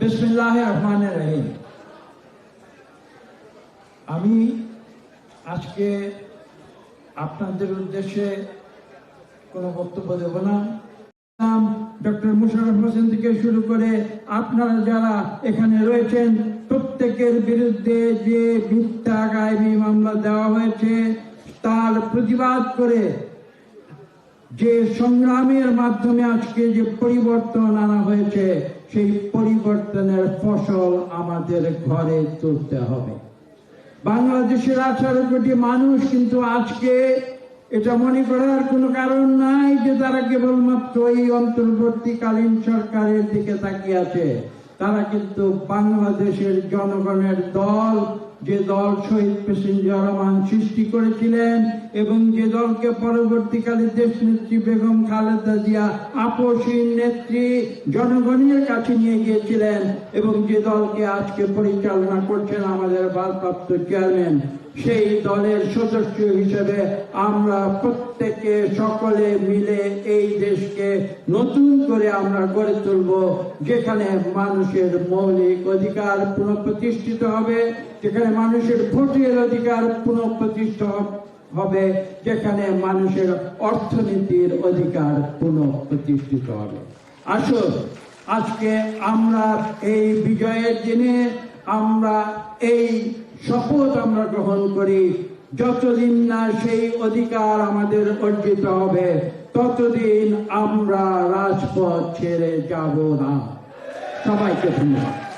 বিসমিল্লাহ রহমান রহিম। আমি আজকে আপনাদের উদ্দেশ্যে কোনো বক্তব্য দেব না। ডক্টর মুশারফ হোসেন থেকে শুরু করে আপনারা যারা এখানে রয়েছেন, প্রত্যেকের বিরুদ্ধে যে মিথ্যা গায়েবী মামলা দেওয়া হয়েছে, তার প্রতিবাদ করে যে সংগ্রামের মাধ্যমে আজকে যে পরিবর্তন আনা হয়েছে সেই পরিবর্তনের ফসল আমাদের ঘরে তুলতে হবে। বাংলাদেশের আঠারো কোটি মানুষ কিন্তু আজকে এটা মনে করার কোনো কারণ নাই যে তারা কেবলমাত্র এই অন্তর্বর্তীকালীন সরকারের দিকে তাকিয়ে আছে। তারা কিন্তু বাংলাদেশের জনগণের দল যে দল শহীদ প্যাসেঞ্জার রহমান সৃষ্টি করেছিলেন এবং যে দলকে পরবর্তীকালে দেশ নেত্রী বেগম খালেদা জিয়া আপসীন নেত্রী জনগণের কাছে নিয়ে গিয়েছিলেন এবং যে দলকে আজকে পরিচালনা করছেন আমাদের ভারপ্রাপ্ত চেয়ারম্যান সেই দলের সদস্য হিসেবে আমরা প্রত্যেকে সকলে মিলে এই দেশকে নতুন করে আমরা গড়ে তুলব, যেখানে মানুষের মৌলিক অধিকার পুনঃপ্রতিষ্ঠিত হবে, যেখানে মানুষের ভোটের অধিকার পুনঃপ্রতিষ্ঠিত হবে, যেখানে মানুষের অর্থনীতির অধিকার পুনঃপ্রতিষ্ঠিত হবে। আসুন, আজকে আমরা এই বিজয়ের দিনে আমরা এই শপথ আমরা গ্রহণ করি। যতদিন না সেই অধিকার আমাদের অর্জিত হবে, ততদিন আমরা রাজপথ ছেড়ে যাব না। সবাইকে ধন্যবাদ।